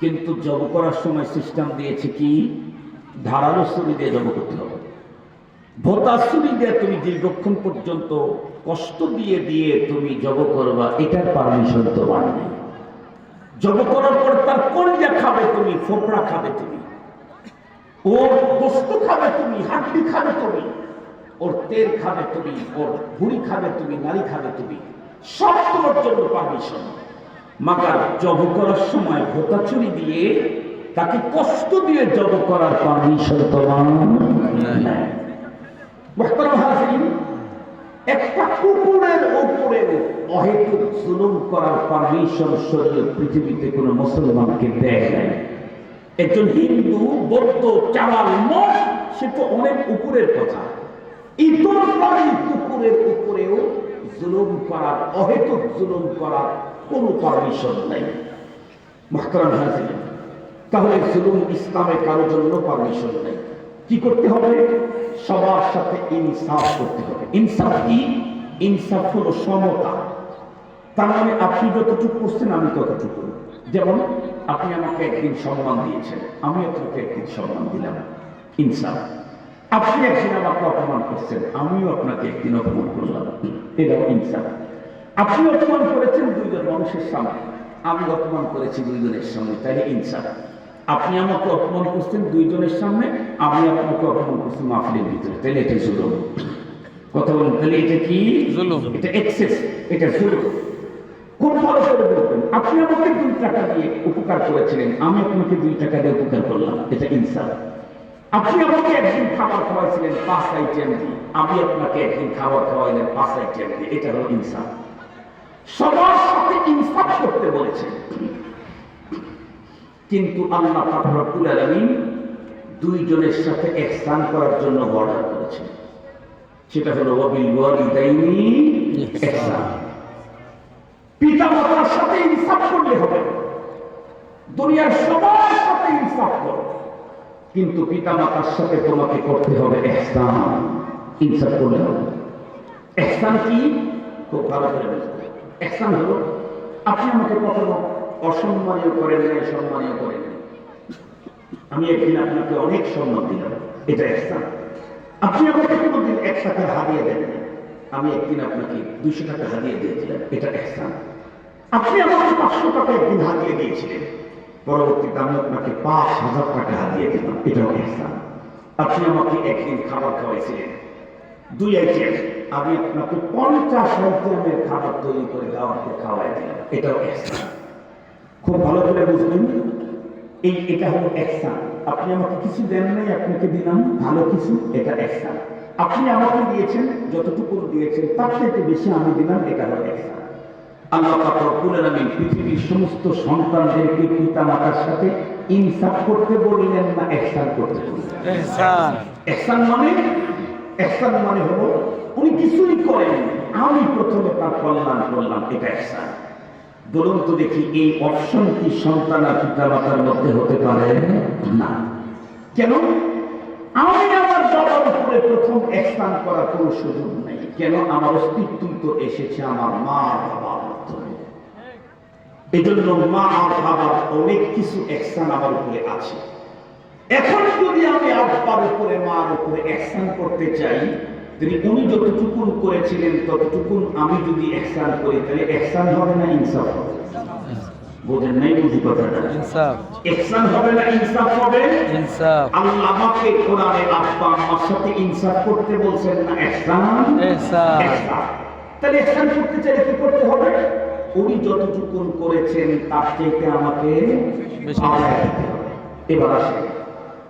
কিন্তু জব করার সময় সিস্টেম দিয়েছে কি? ধারালো ছুরি দিয়ে জব করতে হবে। ভোতা ছুরি দিয়ে তুমি দীর্ঘক্ষণ পর্যন্ত কষ্ট দিয়ে দিয়ে তুমি জব করবা, এটার পারমিশন তোমার নেই। জব করার পর তার কলিজা খাবে তুমি, ফোপড়া খাবে তুমি। ওর গোস্ত খাবে তুমি, হাড্ডি খাবে তুমি। ওর তেল খাবে তুমি, ওর ভুড়ি খাবে তুমি নারী খাবে তুমি। সব তোমার জন্য পারমিশন মাকার জব করার সময় ভোতা চুরি দিয়ে তাকে কষ্ট দিয়ে জব করার পারমিশন তোমার একটা কুকুরের উপরে জুলুম করার পারমিশন শরীর পৃথিবীতে কোনো মুসলমানকে দেয় নাই। একজন হিন্দু, বৌদ্ধ চালাল মঠ অনেক উপরের কথা। ইতর প্রাণী কুকুরের উপরেও জুলুম করার, অহেতুক জুলুম করার কোনো পারমিশন নাই। মহতারাম হাজিরিন তাহলে জুলুম ইসলামে কারোর জন্য পারমিশন নেই। কি করতে হবে? সবার সাথে ইনসাফ করতে হবে। ইনসাফ কি? ইনসাফ হলো সমতা। তার মানে আপনি যতটুকু করছেন, আমি ততটুকু। যেমন আপনি আমাকে একদিন সম্মান দিয়েছেন, আমি আপনাকে একদিন সম্মান দিলাম। ইনসাফ। আপনি একদিন আমাকে অপমান করছেন, আমিও আপনাকে একদিন অপমান করলাম। এটাও ইনসাফ। আপনি অপমান করেছেন দুইজন মানুষের সামনে। আমি অপমান করেছি দুইজনের সামনে তাহলে ইনসাফ। আপনি আমাকে অপমান করছেন দুইজনের সামনে আমি আপনাকে অপমান করছি মাহফিলের ভিতরে। তাহলে এটা জুলুম। কথা বলুন তাহলে এটা কি? জুলুম। এটা এক্সেস এটা জুলুম। খুব ভালো করে বলবেন? আপনি আমাকে দুই টাকা দিয়ে উপকার করেছিলেন আমি আপনাকে দুই টাকা দিয়ে উপকার করলাম। এটা ইনসাফ। আপনি আমাকে একদিন খাবার খাওয়াইছিলেন পাঁচ আইটেম দিয়ে। আমি আপনাকে একদিন খাবার খাওয়াইলেন পাঁচ আইটেম দিয়ে। এটা হলো ইনসাফ। সবার সাথে ইনসাফ করতে বলেছেন কিন্তু আল্লাহ পাক রব্বুল আলামিন দুইজনের সাথে ইহসান করার জন্য অর্ডার করেছেন সেটা হলো ওয়াবিল ওয়ালিদাইনি ইহসান। পিতা মাতার সাথে ইনসাফ করলে হবে। দুনিয়ার সবার সাথে ইনসাফ করো। কিন্তু পিতা মাতার সাথে তোমাকে করতে হবে ইহসান। ইনসাফ করলে হবে। ইহসান কি? খুব ভালো করে বুঝবে ইহসান হলো আপনি আমাকে কখনো অসম্মানীয় করেন নাই সম্মানীয় করেন আমি একদিন আপনাকে অনেক সম্মান দিলাম, এটা ইহসান আপনি আমাকে কোনোদিন এক টাকা হারিয়ে দেন আমি একদিন আপনাকে দুইশো টাকা হারিয়ে দিয়েছিলাম, এটা ইহসান আপনি আমাকে পাঁচশো টাকা একদিন হারিয়ে দিয়েছিলেন। পরবর্তীতে আমি আপনাকে পাঁচ হাজার টাকা হারিয়ে দিলাম, এটাও ইহসান আপনি আমাকে একদিন খাবার খাওয়াইছিলেন, দুই আইটেম আমি আপনাকে পঞ্চাশ আইটেমের খাবার তৈরি করে দাওয়াতে খাওয়াই দিলাম। এটাও খুব ভালো করে বুঝবেন এই এটা হলো একসান আপনি আমাকে কিছু দেন নাই আপনাকে দিলাম ভালো কিছু এটা একসান আপনি আমাকে দিয়েছেন যতটুকু দিয়েছেন তার থেকে বেশি আমি দিলাম এটা হলো একসান আল্লাহ পাক রব্বুল আলামিন পৃথিবীর সমস্ত সন্তানদেরকে পিতা মাতার সাথে ইনসাফ করতে বললেন না একসান করতে বললেন? এহসান মানে? মানে হলো উনি কিছুই করেন আমি প্রথমে তার কল্যাণ করলাম, এটা একসান বলুন তো দেখি, এই অপশন কি সন্তান আর পিতা মাতার মধ্যে হতে পারে? না। কেন? আমি আমার বাবার উপরে প্রথম একসান করার কোনো সুযোগ নেই। কেন? আমার অস্তিত্ব তো এসেছে আমার মা বাবার মাধ্যমে। এই জন্য মা আর বাবার অনেক কিছু একসান আমার উপরে আছে। এখন যদি আমি আব্বার উপরে, মার উপরে একসান করতে চাই তিনি উনি যতটুকু করেছিলেন ততটুকু আমি যদি একসান করি তাহলে একসান হবে না ইনসাফ? হবে বোঝেন নাই বুঝি কথাটা? ইনসাফ। একসান হবে না ইনসাফ হবে? ইনসাফ। আল্লাহ আমাকে কোরআনে আমার সাথে ইনসাফ করতে বলছেন না একসান এহসান। তাহলে একসান করতে চাইলে কি করতে হবে? উনি যতটুকু করেছেন তার থেকে আমাকে। এবার আসে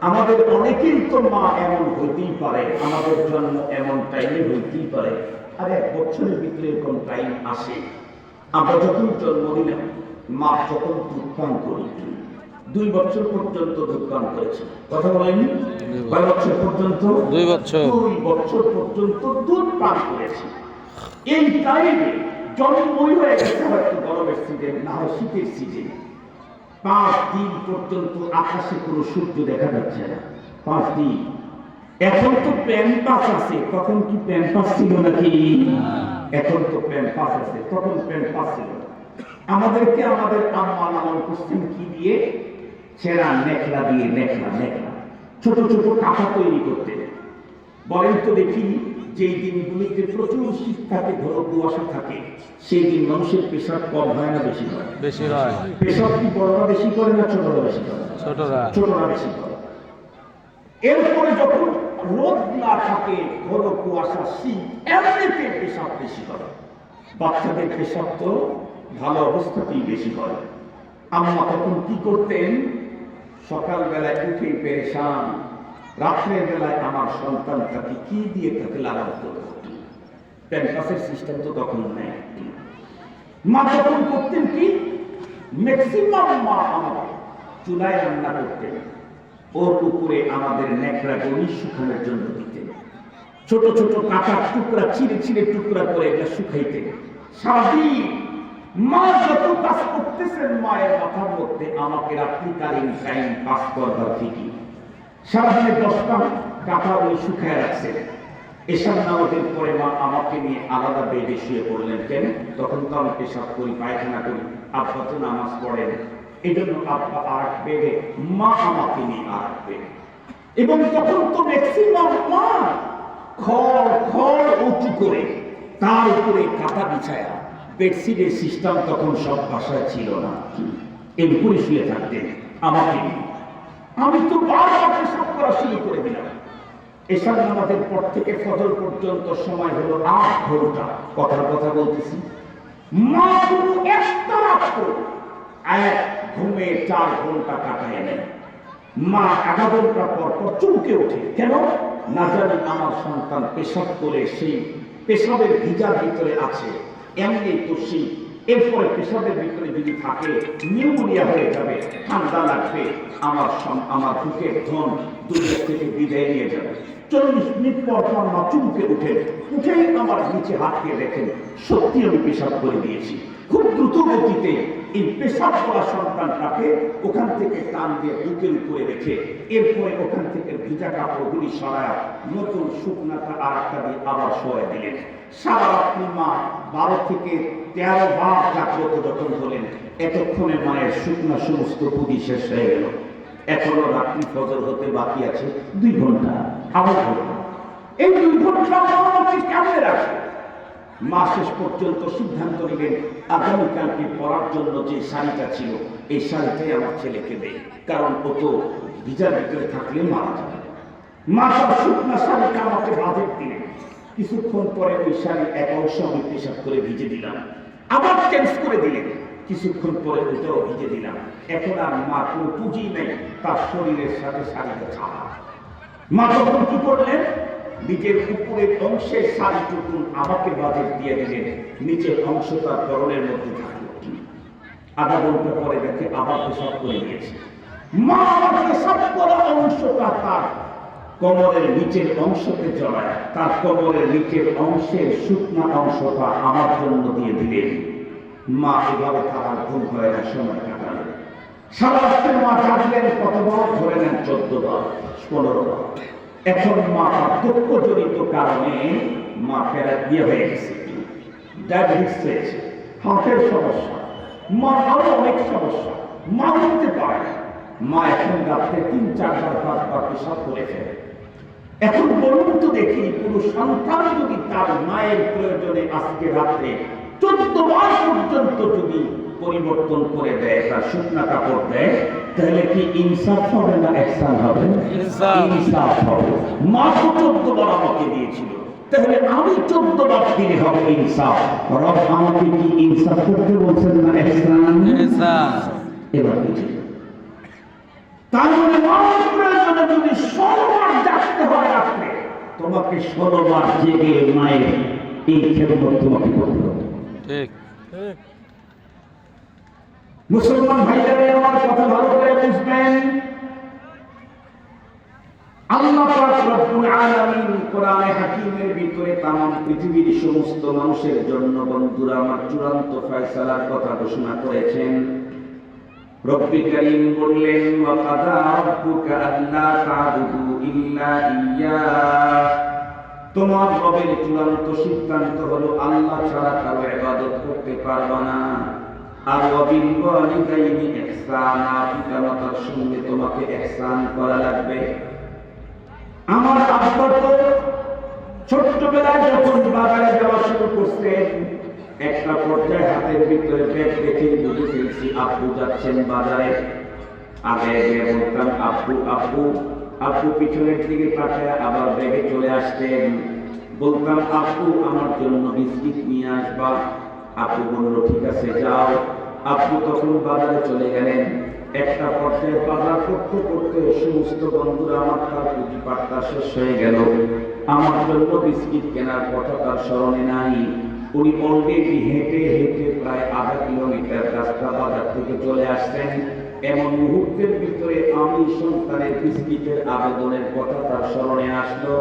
আমাদের অনেকেই তো মা এমন হইতেই পারে আমাদের জন্ম এমন টাইমে হইতেই পারে। আর এক বছরের ভিতরে এরকম টাইম আসে। আমরা যখন জন্ম নিলাম মা যখন দুধ পান করি দুই বছর পর্যন্ত দুধ পান করেছে। কথা বলেনি কয় বছর পর্যন্ত? দুই বছর। দুই বছর পর্যন্ত দুধ পান করেছে। এই টাইমে জন্মই হয়ে গেছে হয়তো গরমের সিজন না হয় শীতের সিজন পাঁচ দিন পর্যন্ত আকাশে কোনো সূর্য দেখা যাচ্ছে না। পাঁচ দিন। এখন তো প্যাম্পাস আছে, তখন কি প্যাম্পাস ছিল নাকি? এখন তো প্যাম্পাস আছে, তখন প্যাম্পাস ছিল। আমাদেরকে আমাদের আম্মা নামন করছেন কি দিয়ে? ছেঁড়া নেকলা দিয়ে নেকলা নেকলা ছোট ছোট কাঁথা তৈরি করতে। বলেন তো দেখি। যেই দিনগুলিতে প্রচুর শীত থাকে ঘন কুয়াশা থাকে সেই দিন মানুষের পেশাব কম হয় না বেশি হয়? বেশি হয়। পেশাব কি বড়রা বেশি করে না ছোটরা বেশি করে? ছোটরা। ছোটরা বেশি করে। এরপরে যখন রোদ না থাকে ঘন কুয়াশা শীত এমনিতে পেশাব বেশি করে বাচ্চাদের পেশাব তো ভালো অবস্থাতেই বেশি হয়। আম্মা তখন কি করতেন? সকালবেলায় উঠে পেরেশান রাত্রের বেলায় আমার সন্তান সন্তানটাকে কি দিয়ে তাকে লালন করব? প্যাম্পাসের সিস্টেম তো তখন নেই। মা তখন করতেন কি? ম্যাক্সিমাম মা আমার চুলায় রান্না করতেন। ওর উপরে আমাদের ন্যাকড়া গণি শুকানোর জন্য দিতেন। ছোট ছোট কাটার টুকরা, ছিঁড়ে ছিঁড়ে টুকরা করে এটা শুকাইতেন। সারাদিন মা যত কাজ করতেছেন, মায়ের মাথার মধ্যে আমাকে রাত্রিকালীন টাইম পাস করবার ঠিকই সারাদিনে দশটা কাটা ওই শুকায় রাখছেন এসব নামাজের পরে মা আমাকে নিয়ে আলাদা বেডে শুয়ে পড়লেন কেন? তখন তো আমি পেশাব করি, পায়খানা করি, আব্বা তো নামাজ পড়েন। এই জন্য আব্বা এক বেডে, মা আমাকে নিয়ে এক বেডে। এবং তখন তো ম্যাক্সিমাম মা খড় খড় উঁচু করে তার উপরে কাটা বিছায়া, বেডশিটের সিস্টেম তখন সব বাসায় ছিল না। এর উপরে শুয়ে থাকতেন আমাকে নিয়ে। আমি তো বারবার পেশাব করা শুরু করে দিলাম এসব আমাদের পর থেকে ফজর পর্যন্ত সময় হলো আট ঘণ্টা। কথার কথা বলতেছি। মা কোনো একটা এক ঘুমে চার ঘণ্টা কাটায় নেয়। মা আধা ঘণ্টা পর পর চমকে ওঠে। কেন? না জানি আমার সন্তান পেশাব করে সেই পেশাবের ভিজার ভিতরে আছে। এমনি তো সেই এরপরে পেশাবের ভিতরে যদি থাকে, নিউমোনিয়া হয়ে যাবে, ঠান্ডা লাগবে, আমার আমার বুকের ধন দুনিয়া থেকে বিদায় নিয়ে যাবে। চল্লিশ মিনিট পর পর মা চুমকে উঠে উঠেই আমার নিচে হাত দিয়ে দেখেন, সত্যি আমি পেশাব করে দিয়েছি। খুব দ্রুত গতিতে এই পেশাব করা সন্তানটাকে ওখান থেকে টান দিয়ে বুকের উপরে রেখে, এরপরে ওখান থেকে ভিজা কাপড়গুলি সরায় নতুন শুকনাটা আর একটা দিয়ে আবার সরাই দিলেন। সারা রাত্রি মা বারো থেকে তেরো বার জাগ্রত যখন হলেন, এতক্ষণে মায়ের শুকনা সমস্ত পুঁজি শেষ হয়ে গেল। এখনও রাত্রি ফজর হতে বাকি আছে দুই ঘণ্টা, আবার ঘণ্টা এই দুই ঘণ্টা কেমনে রাখবে? মা শেষ পর্যন্ত সিদ্ধান্ত নিলেন, আগামীকালকে পরার জন্য যে শাড়িটা ছিল, এই শাড়িটাই আমার ছেলেকে দেয় কারণ ও তো ভিজার ভিতরে থাকলে মারা যাবে। মা তার শুকনা শাড়িটা আমাকে বাজেট দিলেন। কিছুক্ষণ পরে ওই শাড়ি এক অংশ আমি পেশাব করে ভিজে দিলাম। আবার চেঞ্জ করে দিলেন। কিছুক্ষণ পরে ওইটাও ভিজে দিলাম। এখন আর মা কোনো পুঁজি নেই, তার শরীরের সাথে শাড়িটা ছাড়া। মা তখন কি করলেন? নিজের উপরের অংশের শাড়িটুকু আমাকে বাজেট দিয়ে দিলেন। নিচের অংশ তার করণের মধ্যে থাকল। আধা ঘণ্টা পরে দেখে আবার পেশাব করে দিয়েছে। মা, আমার পেশাব করা অংশটা তার কোমরের নিচের অংশতে জড়ায়। তার কোমরের নিচের অংশের শুকনা অংশটা আমার জন্য দিয়ে দিলেন। মা, এভাবে তার ঘুম হয় না, সময় কাটালেন। মা জাগলেন, কত বার ধরে নেন চোদ্দ বার, পনেরো বার। এখন মা দুঃখজনিত কারণে মা ফেরা বিয়ে হয়ে গেছে। ডায়াবেটিস হয়েছে, হার্টের সমস্যা, মা আরও অনেক সমস্যা, মা উঠতে পারে। মা এখন রাত্রে তিন, চারবার পাঁচবার পেশাব করে ফেলে। এখন বলুন তো দেখি কোনো সন্তান যদি তার মায়ের প্রয়োজনে আজকে রাত্রে চোদ্দ বার পর্যন্ত যদি পরিবর্তন করে দেয় তার শুকনা কাপড় দেয় তাহলে কি ইনসাফ হবে না একসান হবে? ইনসাফ। ইনসাফ হবে। মা তো চোদ্দ বার আমাকে দিয়েছিল। তাহলে আমি চোদ্দ বার দিলে হবে ইনসাফ। রব আমাকে কি ইনসাফ করতে বলছেন না একসান এবার বুঝি। মানে প্রয়োজনে যদি ষোলোবার জাগতে হয় রাত্রে। তোমাকে ষোলোবার জেগে মায়ের এই খেদমত তোমাকে করতে হবে। ঠিক। মুসলমান আমার কথা ভালো করে বুঝবেন? আল্লাহ রব্বুল আলামিন কোরআনে হাকিমের ভিতরে তামাম পৃথিবীর সমস্ত মানুষের জন্য বন্ধুরা আমার চূড়ান্ত ফয়সালার কথা ঘোষণা করেছেন। রব্বি করিম বললেন ওয়া কাদা রাব্বুকা আল্লা তা'বুদু ইল্লা ইয়্যা তোমার রবের চূড়ান্ত সিদ্ধান্ত হলো, আল্লাহ ছাড়া কারও ইবাদত করতে পারবা না। আর ওয়াবিল ওয়ালিদাইনি ইহসানা পিতামাতার সঙ্গে তোমাকে ইহসান করা লাগবে। আমার আব্বা তো ছোট্টবেলায় যখন বাজারে যাওয়া শুরু করছেন একটা পর্যায়ে হাতের ভিতরে ব্যাগ দেখে বুঝে ফেলছি। আব্বু যাচ্ছেন বাজারে। আগে গিয়ে বলতাম, আব্বু আব্বু আব্বু পিছনের দিকে তাকায় আবার ব্যাগে চলে আসতেন। বলতাম, আব্বু, আমার জন্য বিস্কিট নিয়ে আসবা। আব্বু বলল, ঠিক আছে, যাও। আব্বু তখন বাজারে চলে গেলেন। একটা পর্যায়ে বাজার করতে করতে সমস্ত বন্ধুরা আমার তার পুঁজি শেষ হয়ে গেল। আমার জন্য বিস্কিট কেনার কথা তার স্মরণে নাই। উনি অলরেডি হেঁটে হেঁটে প্রায় আধা কিলোমিটার রাস্তা বাজার থেকে চলে আসছেন। এমন মুহূর্তের ভিতরে আমি সন্তানের বিস্কিটের আবেদনের কথা তার স্মরণে আসলো।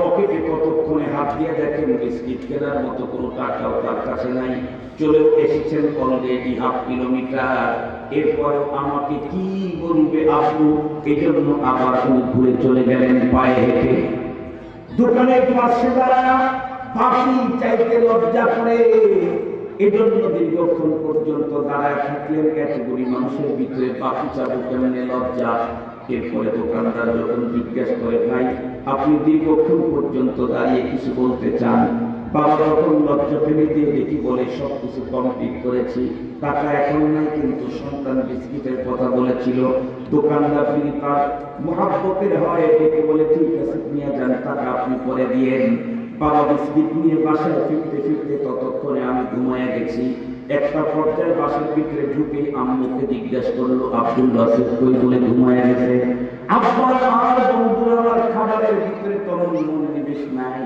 পকেটে কতক্ষণে হাত দিয়ে দেখেন বিস্কিট কেনার মতো কোনো টাকাও তার কাছে নাই। চলেও এসেছেন অলরেডি হাফ কিলোমিটার। এরপরে আমাকে কি বলবে আব্বু এজন্য আবার উনি ঘুরে চলে গেলেন পায়ে হেঁটে। দোকানের পাশে দাঁড়া পাখি চাইতে লজ্জা করে। এজন্য দীর্ঘক্ষণ পর্যন্ত দাঁড়ায় থাকলেন এতগুলি মানুষের ভিতরে পাখি চাবো কেমনে লজ্জা? এরপরে দোকানদার যখন জিজ্ঞেস করে, ভাই, আপনি দীর্ঘক্ষণ পর্যন্ত দাঁড়িয়ে কিছু বলতে চান? বাবা যখন লজ্জা ফেলে দিয়ে দেখি বলে সব কিছু কমপ্লিট করেছি। টাকা এখন নাই, কিন্তু সন্তান বিস্কিটের কথা বলেছিল। দোকানদার তিনি তার মহাব্বতের হয় ডেকে বলে, ঠিক আছে, নিয়ে যান, টাকা আপনি পরে দিয়েন। বাবা বিস্কিট নিয়ে বাসায় ফিরতে ফিরতে ততক্ষণে আমি ঘুমায় গেছি। একটা পর্যায়ে বাসার ভিতরে ঢুকে আম্মুকে জিজ্ঞেস করল আব্দুল বাসির কই বলে ঘুমায় গেছে? আব্বা আর বন্ধুরা আমার খাবারের ভিতরে তরুণ মনোনিবেশ নাই।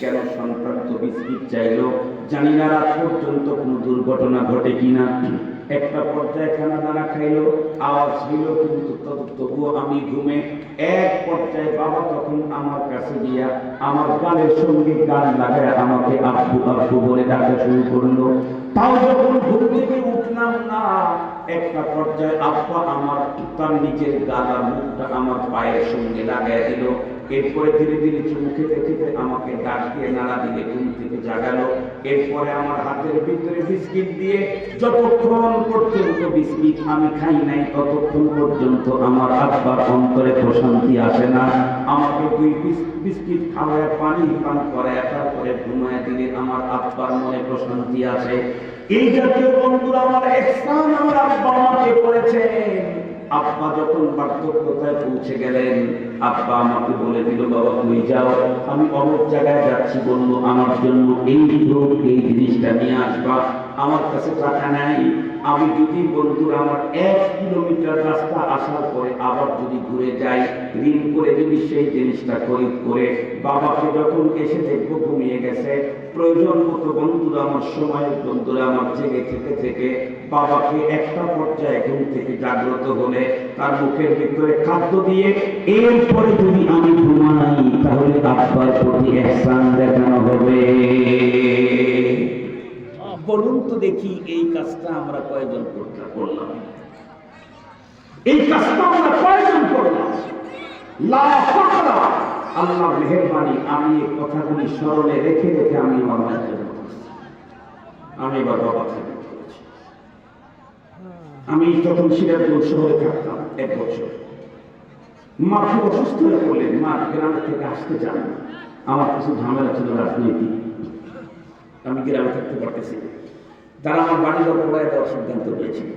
কেন সন্তান তো বিস্কিট চাইলো? জানি না রাত পর্যন্ত কোনো দুর্ঘটনা ঘটে কিনা। একটা পর্যায়ে খানা দানা খাইলো, আওয়াজ হইল কিন্তু তবুও আমি ঘুমে এক পর্যায়ে বাবা তখন আমার কাছে গিয়া আমার গানের সঙ্গে গান লাগায় আমাকে আব্বু আব্বু বলে ডাকা শুরু করল। তাও যখন ঘুম থেকে উঠলাম না, একটা পর্যায়ে আব্বা আমার তার নিজের গালার মুখটা আমার পায়ের সঙ্গে লাগাই দিল। এরপরে ধীরে ধীরে চুমু খেতে খেতে আমাকে ডাক দিয়ে নাড়া দিয়ে ঘুম থেকে জাগালো। এরপরে আমার হাতের ভিতরে বিস্কিট দিয়ে যতক্ষণ পর্যন্ত বিস্কিট আমি খাই নাই, ততক্ষণ পর্যন্ত আমার আব্বার অন্তরে প্রশান্তি আসে না। আমাকে দুই বিস্কিট খাওয়ায়, পানি পান করায় তারপরে ঘুমায় দিলে আমার আব্বার মনে প্রশান্তি আসে। এই জাতীয় বন্ধুরা, আমার এহসান আমার আব্বা আমাকে করেছে আব্বা যখন বার্ধক্যতায় পৌঁছে গেলেন, আব্বা আমাকে বলে দিল, বাবা কই যাও, আমি অমুক জায়গায় যাচ্ছি বলল, আমার জন্য এই রোগ, এই জিনিসটা নিয়ে আসবা। আমার কাছে টাকা নাই। আমি যদি বন্ধুরা আমার এক কিলোমিটার রাস্তা আসার পরে আবার যদি ঘুরে যাই, ঋণ করে যদি সেই জিনিসটা খরিদ করে, বাবাকে যখন এসে দেখব ঘুমিয়ে গেছে। প্রয়োজন মতো বন্ধুরা, আমার সময়ের বন্ধুরা আমার জেগে থেকে থেকে বাবাকে একটা পর্যায়ে ঘুম থেকে জাগ্রত হলে তার মুখের ভিতরে খাদ্য দিয়ে, এরপরে যদি আমি ঘুমাই, তাহলে আব্বার প্রতি এহসান দেখানো হবে। বলুন তো দেখি এই কাজটা আমরা কয়জন করলাম? এই কাজটা আমরা কয়জন করলাম? আল্লাহ মেহেরবানি, আমি এই কথাগুলি স্মরণে রেখে রেখে আমি আমার। আমি বাবা করেছি আমি তখন সিরাজগঞ্জ শহরে থাকতাম এক বছর। মা খুব অসুস্থ হয়ে পড়লেন। মা গ্রাম থেকে আসতে চান। আমার কিছু ঝামেলা ছিল রাজনীতি। আমি গ্রামে থাকতে পারতেছি তারা আমার বাড়ি ঘর দেওয়ার সিদ্ধান্ত নিয়েছিল।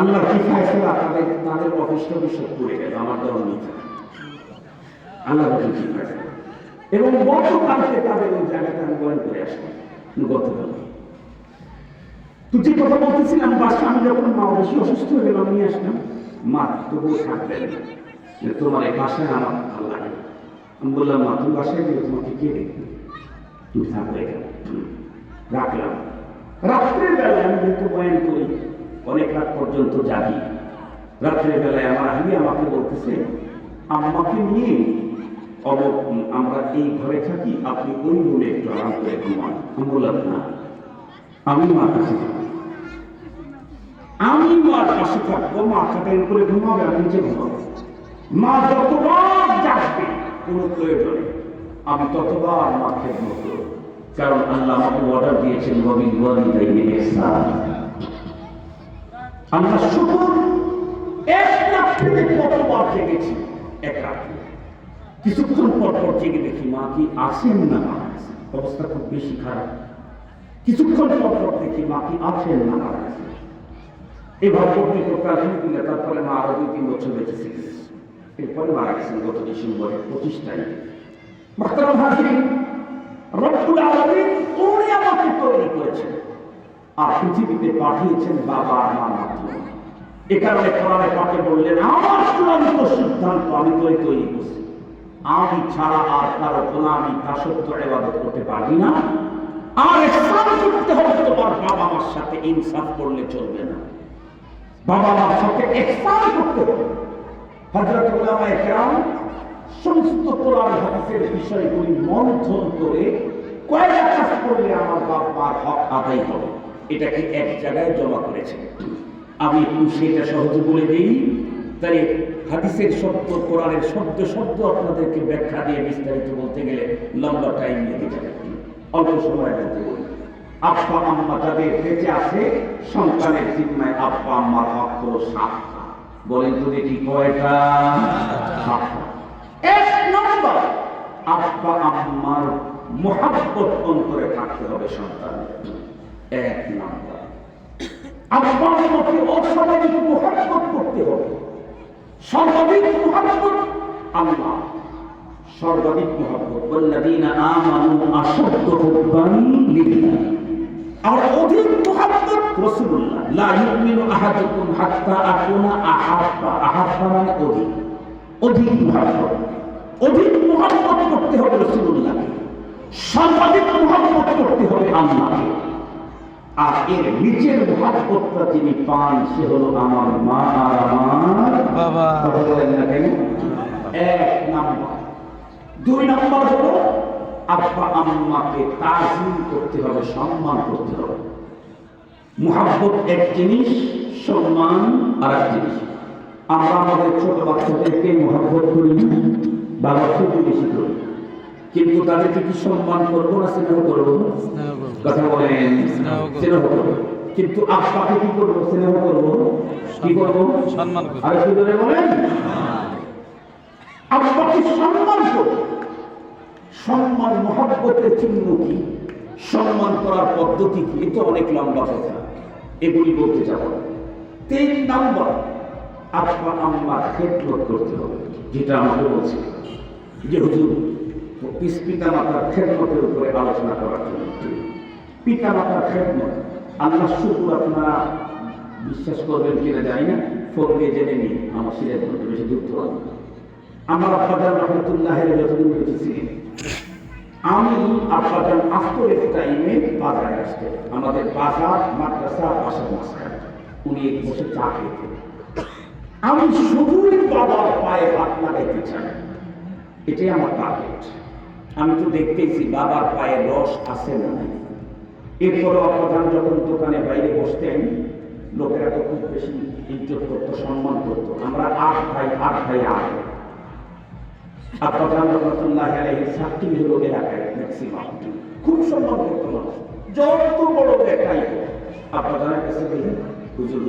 আল্লাহ কি ফায়সলা তাদের তাদের অফিস টফিস করে গেল। আমার দল আল্লাহ কি ফায়সলা এবং গতকালকে তাদের ওই জায়গাটা আমি বয়ান করে আসলাম। গতকালকে। তো যে কথা বলতেছিলাম বাসা আমি যখন মা বেশি অসুস্থ হয়ে গেলাম নিয়ে আসলাম, মা, তবুও থাকবে তোমার এই বাসায় আমার ভালো লাগে আমি বললাম, মা, তুমি বাসায় গেলে তোমাকে কে দেখবে? তুমি থাকবে রাখলাম। রাত্রের বেলায় আমি যেহেতু বয়ান করি, অনেক রাত পর্যন্ত জাগি। রাত্রের বেলায় আমার আহি আমাকে বলতেছে, আম্মাকে নিয়ে অবক আমরা এই ঘরে থাকি, আপনি ওই রুমে একটু আরাম করে ঘুমান। আমি বললাম, না। আমি মার কাছে। আমি মার পাশে থাকব, মা খাটের উপরে ঘুমাবে, আমি ঘুমাবো। মা যতবার প্রয়োজনে আমি ততবার কারণ আল্লাহ আমাকে অর্ডার দিয়েছেন রবি আমরা শুধু এক থেকে কতবার জেগেছি? এক কিছুক্ষণ পর পর জেগে দেখি মা কি আসেন না মারা অবস্থা খুব বেশি খারাপ। কিছুক্ষণ পর দেখি মা কি আছেন? না। এভাবে করতে করতে আলহামদুলিল্লাহ তারপরে মা আরও দুই তিন বছর বেঁচে ছিলেন। এরপরে মারা গেছেন গত ডিসেম্বরের পঁচিশ তারিখে। রব্বুল আলামিন উনি আমাকে তৈরি করেছেন আর পৃথিবীতে পাঠিয়েছেন বাবা আর মার মাধ্যমে এ কারণে কোরআনে পাকে বললেন, আমার চূড়ান্ত সিদ্ধান্ত আমি তৈরি তৈরি করছি। আমি ছাড়া আর কারও গোলামি, দাসত্ব, এবাদত করতে পারি না। আর ইসলাম করতে হবে তোমার বাবা মার সাথে ইনসাফ করলে চলবে না। বাবা মার সাথে ইহসান করতে হবে। সমস্ত কোরআন হাদিসের বিষয়গুলি মন্থন করে কয়টা কাজ করলে আমার বাপ মার হক আদায় হবে। এটাকে এক জায়গায় জমা করেছে। আমি একটু সেটা সহজে বলে দিই। তাই হাদিসের শব্দ, কোরআনের শব্দ শব্দ আপনাদেরকে ব্যাখ্যা দিয়ে বিস্তারিত বলতে গেলে লম্বা টাইম লেগে যাবে অল্প সময় বলতে বলি আব্বা আম্মা যাদের বেঁচে আছে, সন্তানের জিম্মায় আব্বা আম্মার হক হলো সাতটা। বলেন তো দেখি কয়টা? এক নম্বর আব্বা আম্মার মোহাব্বত অন্তরে থাকতে হবে সন্তানের। এক নম্বর আব্বা আম্মাকে অস্বাভাবিক মোহাব্বত করতে হবে। সর্বাধিক মোহাব্বত আল্লাহ। সর্বাধিক মোহাব্বত বল্লাদিনা আমানু আশদ্দ হুব্বান লিল্লাহ। আর অধিক মোহাব্বত রাসূলুল্লাহ লা ইউমিনু আহাদুকুম হাত্তা আকুনা আহাব্বা। আহাব্বা মানে অধিক। অধিক মোহাব্বত। অধিক মোহাব্বত করতে হবে রাসূলুল্লাহ সর্বাধিক মোহাব্বত করতে হবে আল্লাহকে। আর এর নিচের মোহাব্বতটা যিনি পান সে হলো আমার মা আর আমার বাবা। এক নাম্বার। দুই নাম্বার হলো আব্বা আম্মাকে তাজিম করতে হবে সম্মান করতে হবে। মোহাব্বত এক জিনিস সম্মান আর এক জিনিস। আমরা আমাদের ছোট বাচ্চাদেরকে মোহাব্বত করি বাবা খুবই বেশি করি। কিন্তু তাদেরকে কি সম্মান করব না স্নেহ করব? কথা বলেন স্নেহ করব। কিন্তু আব্বাকে কি করব? স্নেহ করব। কি করব? সম্মান আর কি ধরে বলেন আব্বাকে সম্মান করব সম্মান মহাব্বতের চিহ্ন কি? সম্মান করার পদ্ধতি কি? এটা অনেক লম্বা কথা। এগুলি বলতে যাব তিন নম্বর আব্বা আম্মা খেদমত করতে হবে, যেটা আমাকে বলছে। যে হুজুর পিতা মাতার খেদমতের উপরে আলোচনা করার জন্য। পিতা মাতার খেদমত, আল্লাহ শুকুর আপনারা বিশ্বাস করবেন কিনা জানি না। ফোন দিয়ে জেনে নিই আমার সিরাজ বেশি যুক্ত হবে আমার আব্বাজান রহমতুল্লাহ যতদিন বেঁচে ছিলেন আমি আব্বাজান আস্তরের টাইমে বাজারে আসতেন আমাদের বাজার, মাদ্রাসা বাসার মাঝখানে। উনি বসে চা খেতেন। আমি শুধুই বাবার পায়ে হাত লাগাইতে চাই। এটাই আমার টার্গেট আমি তো দেখতেছি বাবার পায়ে রস আছে না নাই। এরপরে অপ্রধান যখন দোকানে বাইরে বসতেন, লোকেরা তো খুব বেশি ইজ্জত করতো, সম্মান করতো। আমরা আট ভাই আট ভাই আট। হলো এলাকায় ম্যাক্সিমাম খুব সম্মান যত বড় দেখাই। আব্বাজানের কাছে গেলে হুজুর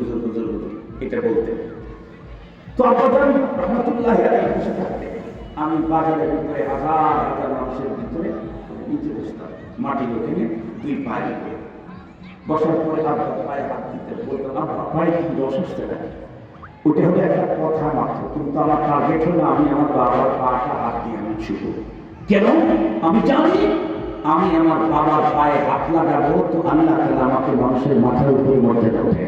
এটা বলতেন তো আলাইহি বসে থাকতেন আমি বাজারের ভিতরে হাজার হাজার মানুষের ভিতরে নিচে বসতাম মাটির ওখানে দুই পায়ে বসার পরে আব্বা পায়ে হাত দিতে বলতাম আব্বা পায়ে কি অসুস্থ থাকে ওটা হলো একটা কথা মাত্র। কিন্তু আমার টার্গেট হলো আমি আমার বাবার পাটা হাত দিয়ে আমি ছুব। কেন? আমি জানি, আমি আমার বাবার পায়ে হাত লাগাবো তো আল্লাহ তাআলা আমাকে মানুষের মাথার উপরে মর্যাদা উঠে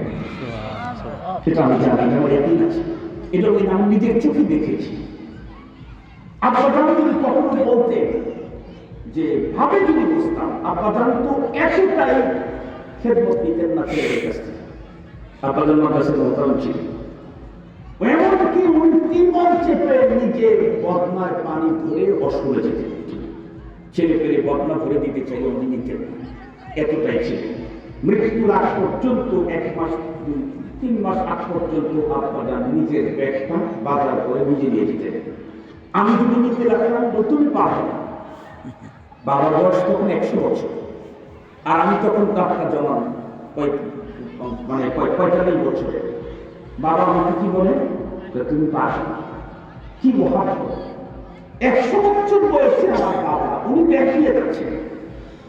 সেটা আমি জানি আমার একদিন আছে। এটা ওই আমি নিজের চোখে দেখেছি। আব্বাজান যদি কখনো বলতে যে, ভাবে যদি বুঝতাম আব্বাজান তো এতটাই খেদমত দিতেন না ছেলেদের কাছ থেকে। আব্বাজান মাদ্রাসার মোহতারাম ছিলেন। এমনকি উনি তিনবার চেপে নিজের বদনার পানি ধরে অসুরে যেতে ছেলে পেলে বদনা ভরে দিতে চাইলে উনি নিতেন না। এতটাই ছিলেন মৃত্যুর আগ পর্যন্ত এক মাস তিন মাস আগ পর্যন্ত আব্বাজান নিজের ব্যাগটা বাজার করে নিজে নিয়ে যেতেন আমি যদি নিতে রাখলাম নতুন না। বাবার বয়স তখন একশো বছর। আর আমি তখন টাকা জমা পঁয়- মানে পঁয়- পঁয়তাল্লিশ বছরে বাবা আমাকে কি বলে? তুমি পারো কি মহান একশো বছর বয়সে আমার বাবা, উনি দেখিয়ে যাচ্ছেন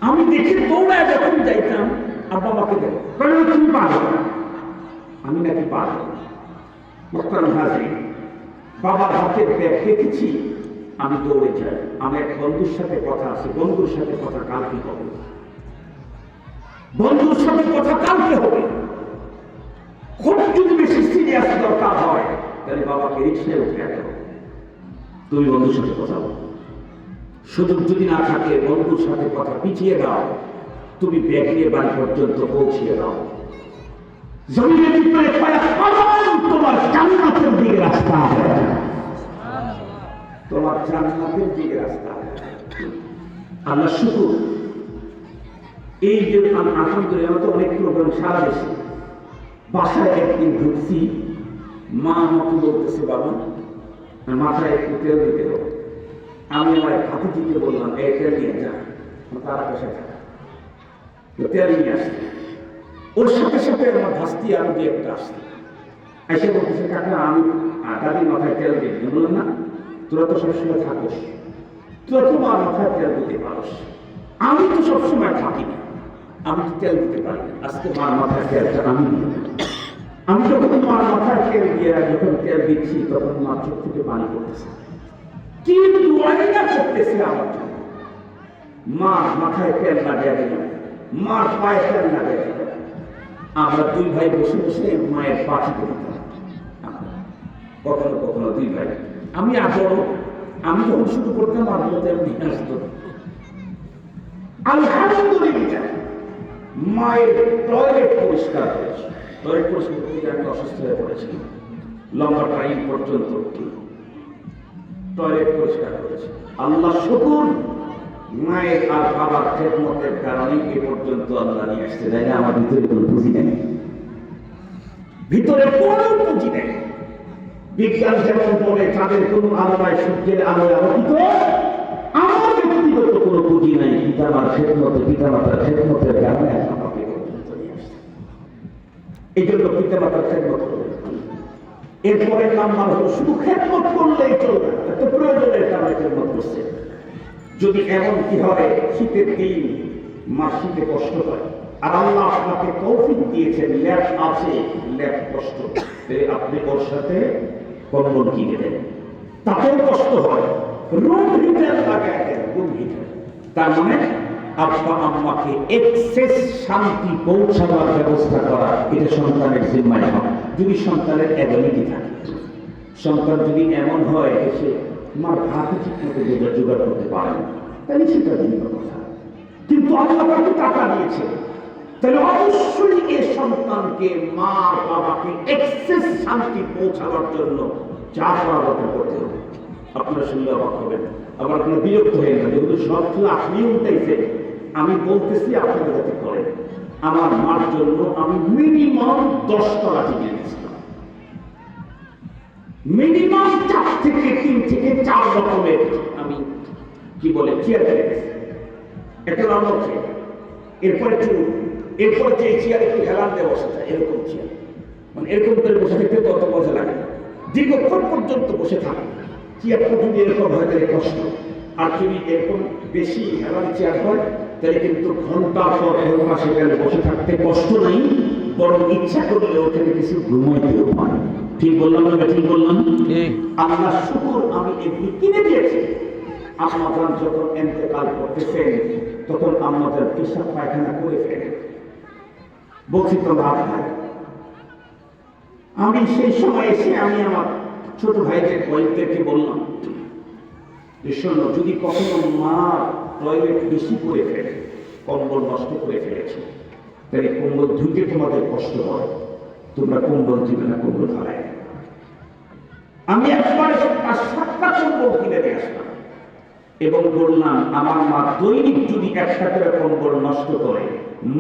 আমি দেখে দৌড়ায় যখন যাইতাম আব্বা বাবাকে দেখো তুমি পারো আমি নাকি হাজির বাবার হাতের ব্যাগ দেখেছি। আমি দৌড়ে যাই। আমার এক বন্ধুর সাথে কথা আছে। বন্ধুর সাথে কথা কালকে হবে। বন্ধুর সাথে কথা কালকে হবে। খুব যদি বেশি সিরিয়াস দরকার হয় তাহলে বাবাকে উঠে হবে তুমি বন্ধুর সাথে কথা বলো। যদি না থাকে, বন্ধুর সাথে কথা পিছিয়ে দাও। তুমি বাড়ি পর্যন্ত পৌঁছিয়ে দাও। এই আলহামদুলিল্লাহ অনেক প্রোগ্রাম সারা দেশে। বাসায় একদিন ঢুকছি মা আমাকে বলতেছে, বাবা মাথায় একটু তেল দিতে হবে। আমি আমার দিতে বললাম, এই তেল নিয়ে যা তারা থাকা। তেল নিয়ে আসছে ওর সাথে সাথে আমার ভাস্তি আরও দিয়ে একটা আসছে এসে বলতেছে, কাকা, আমি দাদির মাথায় তেল দিই। বললাম, না, তোরা তো সবসময় থাকোস। তোরা তো মা মাথায় তেল দিতে পারোস। আমি তো সবসময় থাকি না আমি তেল দিতে পারি আজকে মার মাথায় তেলটা আমি দিই আমি যখন মার মাথায় তেল দিয়ে যখন তেল দিচ্ছি, তখন মার চোখ থেকে পানি পড়তেছে। কিন্তু আইনা করতেছে আমার জন্য মা মাথায় তেল লাগিয়ে দিল। মার পায়ে তেল লাগিয়ে দিল। আমরা দুই ভাই বসে বসে মায়ের পাশে করতাম কখনো কখনো দুই ভাই। আমি আদর আমি যখন শুরু করতাম আদর তেমনি আসতো। আলহামদুলিল্লাহ, মায়ের টয়লেট পরিষ্কার হয়েছে। আমি অসুস্থ হয়ে পড়েছি। লম্বা টাইম পর্যন্ত টয়লেট পরিষ্কার করেছে। আল্লাহ শুকুর, মায়ের আর বাবার কারণে এ পর্যন্ত আল্লাহ নিয়ে আমার ভিতরে কোনো পুঁজি নেই। ভিতরে কোনো পুঁজি নেই। বিজ্ঞান যেমন বলে, তাদের কোনো আলোয়, সূর্যের আলোয় আলোকিত, আমার ব্যক্তিগত কোনো পুঁজি নেই। পিতামার খেদমতে, পিতামাতার খেদমতের কারণে আমাকে এ পর্যন্ত নিয়ে আসছে এই জন্য খেদমত এরপরে নাম্বার হলো শুধু খেদমত করলেই চলবে প্রয়োজনের কারণে খেদমত করছে। যদি এমন কি হয়, শীতের দিন মা শীতে কষ্ট হয়, আর আল্লাহ আপনাকে তৌফিক দিয়েছেন ল্যাব আছে ল্যাব কষ্ট। আপনি ওর সাথে কম্বল কিনে দেন। তাতেও কষ্ট হয় রুম হিটার রুম হিটার তার মানে আব্বা আম্মাকে এক্সেস শান্তি পৌঁছাবার ব্যবস্থা করা এটা সন্তানের জিম্মায় হয়। যদি সন্তানের অ্যাবিলিটি থাকে। সন্তান যদি এমন হয় সে মার হাতে ঠিক মতো জোগাড় করতে পারে তাহলে সেটা ভিন্ন কিন্তু আল্লাহ টাকা দিয়েছে। তাহলে অবশ্যই এ সন্তানকে মা বাবাকে এক্সেস শান্তি পৌঁছাবার জন্য যা করার কথা করতে হবে। আপনারা শুনলে অবাক হবেন। আবার আপনার বিরক্ত হয়ে যাবে যেহেতু সব কিছু আপনি উল্টাইছে আমি বলতেছি আপনারা যাতে করেন। আমার মার জন্য আমি মিনিমাম দশ তলা টিকে মিনিমাম চার থেকে তিন থেকে চার রকমের আমি, কি বলে চেয়ার রেখেছি একটা লম্বা চেয়ার এরপরে একটু, এরপরে যে চেয়ার একটু হেলান দিয়ে বসে যায় এরকম চেয়ার মানে এরকম করে বসে থাকতে তো অত মজা লাগে দীর্ঘক্ষণ পর্যন্ত বসে থাকে। চেয়ারটা যদি এরকম হয়, তাহলে কষ্ট। আর যদি এরকম বেশি হেলান চেয়ার হয় তাহলে কিন্তু ঘণ্টা পর ঘণ্টা সেখানে বসে থাকতে কষ্ট নাই বরং ইচ্ছা করলে ওখানে কিছু ঘুমাইতেও পারে। ঠিক বললাম না ঠিক বললাম? আল্লাহ শুকুর আমি এগুলি কিনে দিয়েছি। আম্মাজান যখন এতেকাল করতেছেন তখন আম্মাজান পেশাব পায়খানা করে ফেলেন। বলছি তো লাভ নাই? আমি সেই সময় এসে আমি আমার ছোট ভাইদের বইদেরকে বললাম যে শোনো যদি কখনো মা টয়লেট বেশি করে ফেলে কম্বল নষ্ট করে ফেলেছে। তাহলে কম্বল ধুতে তোমাদের কষ্ট হয়, তোমরা কম্বল দিবে না, কম্বল ফেলায় আমি একবার সাতটা কম্বল কিনে নিয়ে আসলাম। এবং বললাম, আমার মা দৈনিক যদি একটা করে কম্বল নষ্ট করে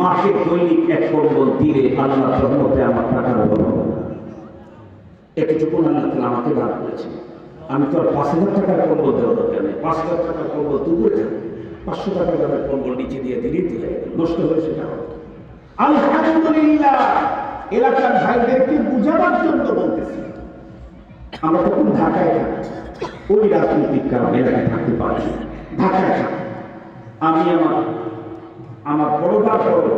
মাকে দৈনিক এক কম্বল দিলে আল্লাহ রহমতে আমার টাকার অভাব এতটুকুন আল্লাহ আমাকে দান করেছে আমি তো আর পাঁচ হাজার টাকার কম্বল দেওয়া দরকার নেই। পাঁচ হাজার টাকার কম্বল থাকবে পাঁচশো টাকা দামের কম্বল নিচে দিয়ে দিলেই তো নষ্ট হয়ে সেটা। আলহামদুলিল্লাহ, এলাকার ভাইদেরকে বুঝাবার জন্য বলতেছি। আমরা তখন ঢাকায় ওই রাজনৈতিক কারণে এলাকায় থাকতে পারি ঢাকায় থাকি আমি আমার আমার বড় ভাই বড়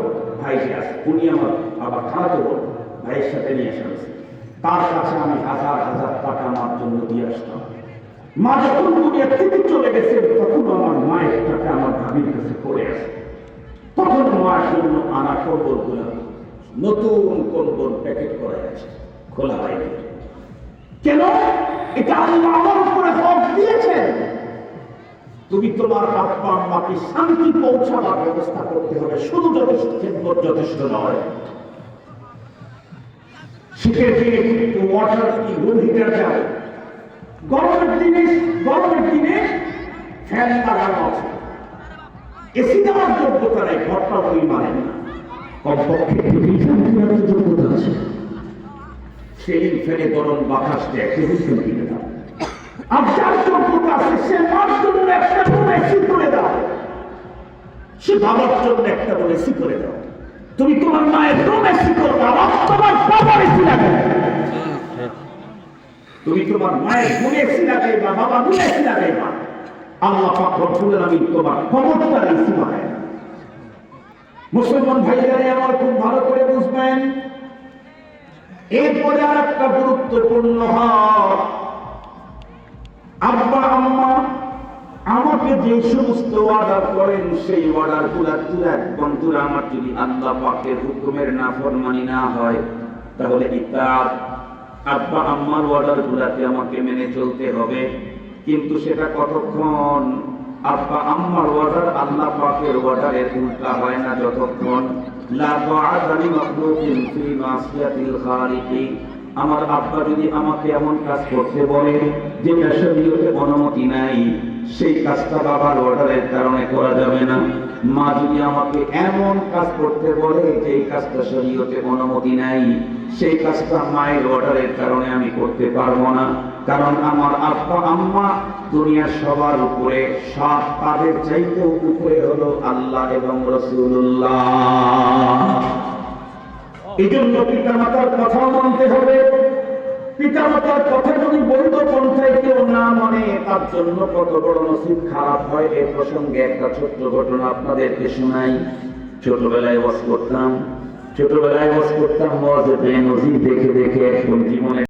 ভাই যে আছে, উনি আমার আবার বড় ভাইয়ের সাথে নিয়ে আসা তার কাছে আমি হাজার হাজার টাকা আমার জন্য দিয়ে আসতাম। মা যখন দুনিয়া থেকে চলে গেছে, তখন আমার মায়ের টাকা আমার ভাবির কাছে পড়ে আছে। তখন মার জন্য আনা কম্বলগুলো নতুন কোন প্যাকেট করা আছে, খোলা হয়নি। কেন? এটা আল্লাহ আমার উপরে হক দিয়েছেন। তুমি তোমার আব্বা আম্মাকে শান্তি পৌঁছাবার ব্যবস্থা করতে হবে, শুধু যথেষ্ট খেদমত যথেষ্ট নয়। শীতের দিনে কিন্তু ওয়াটার কি রুম হিটার যায় গরমের দিনে গরমের দিনে ফ্যান লাগানো আছে। এসি দেওয়ার যোগ্যতা নেই, ঘরটা ওই মানে না। কমপক্ষে টেবিল কেনার যোগ্যতা আছে। সিলিং ফ্যানে গরম বাতাস দেয় টেবিল কিনে দাও। আর যার যোগ্যতা আছে, সে মার জন্য একটা রুম এসি করে দাও। সে বাবার জন্য একটা রুম এসি করে দাও। তুমি তোমার মায়ের রুম এসি করবে তোমার বাবার এসি লাগাবে তুমি তোমার মায়ের গুণে এসি লাগাইবা বাবা গুণে এসি লাগাইবা আল্লাহ পাক রব্বুল আলামিন তোমার ক্ষমতার এসি মুসলমান ভাইজারে আমার খুব ভালো করে বুঝবেন, এরপরে আর একটা গুরুত্বপূর্ণ আব্বা, আম্মা, আমাকে যে সমস্ত অর্ডার করেন, সেই অর্ডারগুলা তুলা বন্ধুরা আমার যদি আল্লাহ পাকের হুকুমের না ফরমানি না হয়, তাহলে ইতার আব্বা, আম্মার অর্ডার গুলাতে আমাকে মেনে চলতে হবে। কিন্তু সেটা কতক্ষণ? আব্বা, আম্মার অর্ডার আল্লাহ পাকের অর্ডারের উল্টা হয় না যতক্ষণ? আমার আব্বা যদি আমাকে এমন কাজ করতে বলে শরীয়তে অনুমতি নাই, সেই কাজটা বাবার অর্ডারের কারণে করা যাবে না। মা যদি আমাকে এমন কাজ করতে বলে, যে কাজটা শরীয়তে অনুমতি নাই সেই কাজটা মায়ের অর্ডারের কারণে আমি করতে পারব না। কারণ আমার আব্বা, আম্মা দুনিয়ার সবার উপরে, সব তাদের চাইতেও উপরে হলো আল্লাহ এবং রসুল্লাহ এই জন্য পিতা মাতার কথাও মানতে হবে। পিতা মাতার কথা যদি বৈধ পন্থায় কেউ না মানে তার জন্য কত বড় নসিব খারাপ হয় এই প্রসঙ্গে একটা ছোট্ট ঘটনা আপনাদেরকে শোনাই। ছোটবেলায় ওয়াজ করতাম। ছোটবেলায় ওয়াজ করতাম নজির দেখে দেখে এখন জীবনে